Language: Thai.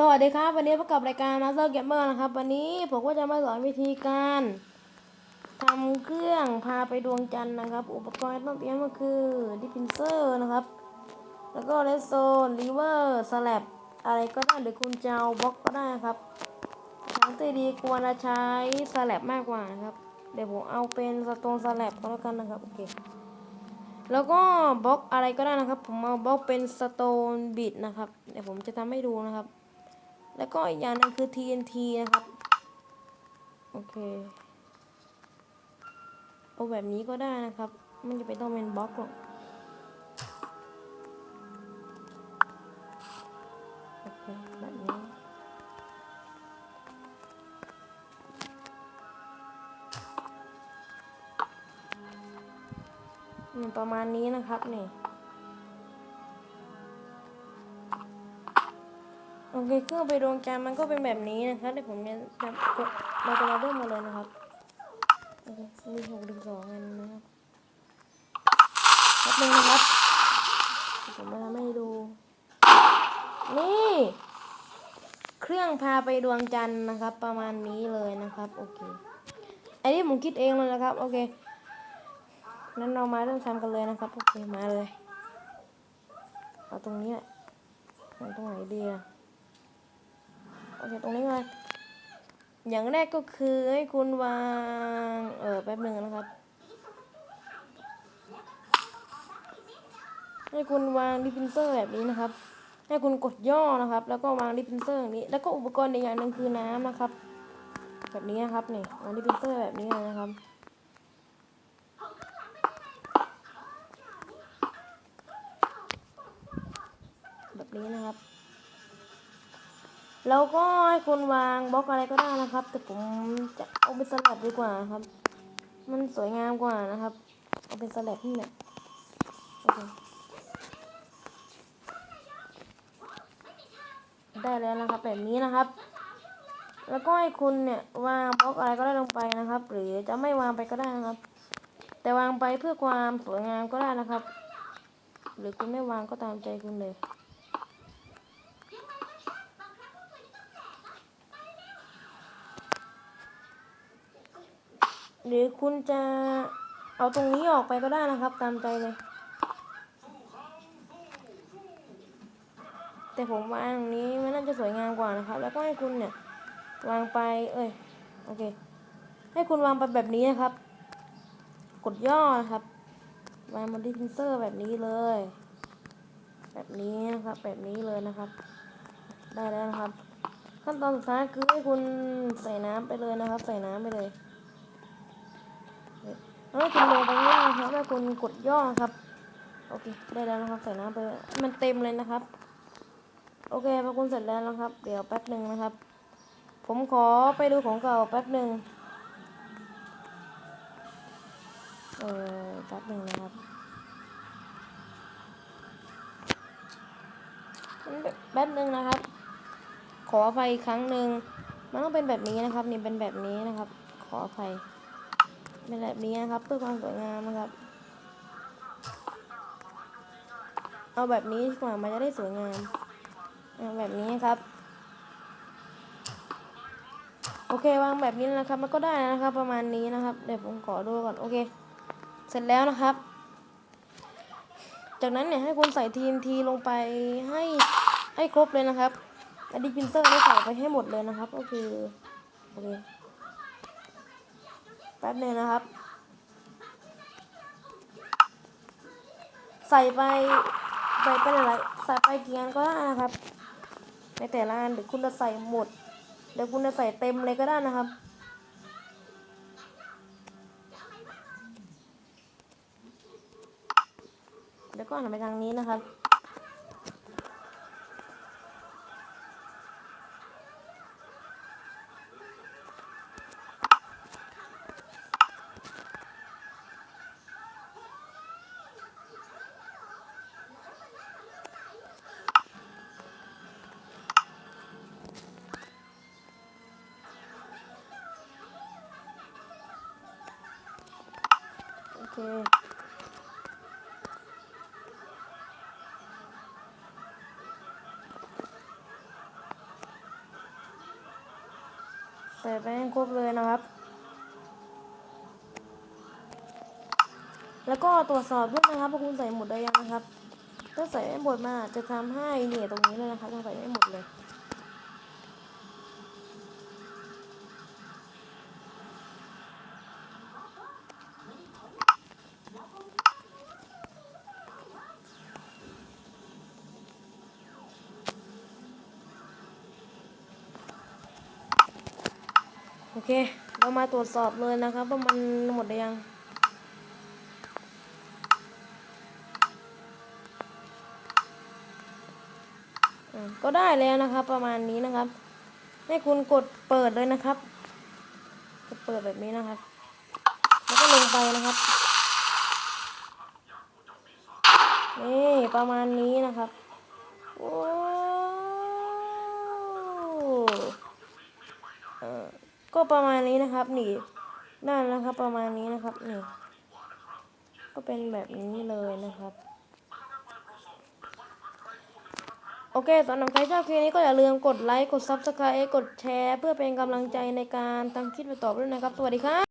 สวัสดีครับ วันนี้พบกับรายการ Master Gamer นะครับ วันนี้ผมก็จะมาสอนวิธีการทำเครื่องพาไปดวงจันทร์นะครับ อุปกรณ์ต้องเตรียมก็คือดิพินเซอร์นะครับ แล้วก็เลสโซนลิเวอร์สลับอะไรก็ได้หรือคุณจะเอาบล็อกก็ได้นะครับทางที่ดีควรจะใช้สลับมากกว่านะครับ เดี๋ยวผมเอาเป็นสโตนสลับก็แล้วกันนะครับโอเคแล้วก็บล็อกอะไรก็ได้นะครับ ผมเอาบล็อกเป็นสโตนบิดนะครับเดี๋ยวผมจะทำให้ดูนะครับ แล้วก็อีกอย่างนึงคือ TNT นะครับ โอเคเอาแบบนี้ก็ได้นะครับ มันจะเป็นต้องเป็นบล็อกหรอกโอเคแบบนี้เนี่ยประมาณนี้นะครับนี่ โอเคเครื่องไปดวงจันทร์มันก็เป็นแบบนี้นะครับเดี๋ยวผมจะจะเราจะมาเริ่มมาเลยนะครับโอเคมีหกถึงสองอันนะครับแป๊บนึงนะครับผมมาทำให้ดู นี่ เครื่องพาไปดวงจันทร์นะครับ ประมาณนี้เลยนะครับโอเคอันนี้ผมคิดเองเลยนะครับโอเคนั้นเรามาเริ่มทำกันเลยนะครับโอเคมาเลยเอาตรงนี้แหละตรงไหนดีอะ โอเคตรงนี้ก่อนอย่างแรกก็คือให้คุณวาง เออแป๊บหนึ่งนะครับ ให้คุณวางดิฟินเซอร์แบบนี้นะครับ ให้คุณกดย่อนะครับ แล้วก็วางดิฟินเซอร์อย่างนี้ แล้วก็อุปกรณ์อีกอย่างหนึ่งคือน้ำนะครับ แบบนี้นะครับนี่วางดิฟินเซอร์แบบนี้นะครับแบบนี้นะครับ แล้วก็ให้คุณวางบล็อกอะไรก็ได้นะครับ แต่ผมจะเอาเป็นสลับดีกว่าครับ มันสวยงามกว่านะครับ เอาเป็นสลับนี่แหละโอเคได้แล้วนะครับแบบนี้นะครับ แล้วก็ให้คุณเนี่ยวางบล็อกอะไรก็ได้ลงไปนะครับ หรือจะไม่วางไปก็ได้นะครับ แต่วางไปเพื่อความสวยงามก็ได้นะครับ หรือคุณไม่วางก็ตามใจคุณเลย หรือคุณจะเอาตรงนี้ออกไปก็ได้นะครับ ตามใจเลย แต่ผมวางอย่างนี้มันน่าจะสวยงามกว่านะครับ แล้วก็ให้คุณเนี่ยวางไปเอ้ยโอเค ให้คุณวางไปแบบนี้นะครับ กดย่อนะครับ วางบนดิพินเซอร์แบบนี้เลย แบบนี้นะครับ แบบนี้เลยนะครับ ได้แล้วนะครับ ขั้นตอนสุดท้ายคือให้คุณใส่น้ำไปเลยนะครับ ใส่น้ำไปเลย แล้วคุณลงไปล่างครับแล้วคุณกดย่อครับ โอเค ได้แล้วนะครับ ใส่น้ำไป มันเต็มเลยนะครับ โอเคพอคุณเสร็จแล้วนะครับ เดี๋ยวแป๊บหนึ่งนะครับ ผมขอไปดูของเก่าแป๊บหนึ่งเออแป๊บหนึ่งนะครับแป๊บหนึ่งนะครับ ขออภัยครั้งหนึ่งมันต้องเป็นแบบนี้นะครับ นี่เป็นแบบนี้นะครับ ขออภัย เป็นแบบนี้นะครับ เพื่อความสวยงามนะครับ เอาแบบนี้ดีกว่ามันจะได้สวยงามเอาแบบนี้ครับ โอเควางแบบนี้นะครับ มันก็ได้นะครับ ประมาณนี้นะครับ เดี๋ยวผมขอดูก่อนโอเค เสร็จแล้วนะครับ จากนั้นเนี่ยให้คุณใส่ TNT ลงไปให้ให้ครบเลยนะครับอดีพินเซอร์ได้ใส่ไปให้หมดเลยนะครับ ก็คือโอเค แป๊บหนึงนะครับ ใส่ไปใส่ไปหลายใส่ไปกี่อันก็ได้นะครับ ในแต่ละอันหรือคุณจะใส่หมดเดี๋ยวคุณจะใส่เต็มเลยก็ได้นะครับเดี๋ยวก็หันไปทางนี้นะครับ ใส่ไปให้ครบเลยนะครับ แล้วก็ตรวจสอบด้วยนะครับว่าคุณใส่หมดได้ยังนะครับ ถ้าใส่ไม่หมดมาจะทำให้เนี่ยตรงนี้เลยนะครับถ้าใส่ไม่หมดเลย อเค เรามาตรวจสอบเลยนะครับว่ามันหมดหรือยัง ก็ได้แล้วนะครับ ประมาณนี้นะครับ ให้คุณกดเปิดเลยนะครับ กดเปิดแบบนี้นะครับ แล้วก็ลงไปนะครับ นี่ประมาณนี้นะครับว้าวเออ ก็ประมาณนี้นะครับนี่ได้แล้วครับ ประมาณนี้นะครับนี่ก็เป็นแบบนี้เลยนะครับ โอเคสำหรับใครชอบคลิปนี้ก็อย่าลืมกดไลค์กด Subscribe กดแชร์ เพื่อเป็นกำลังใจในการทำคลิปไปต่อด้วยนะครับ สวัสดีครับ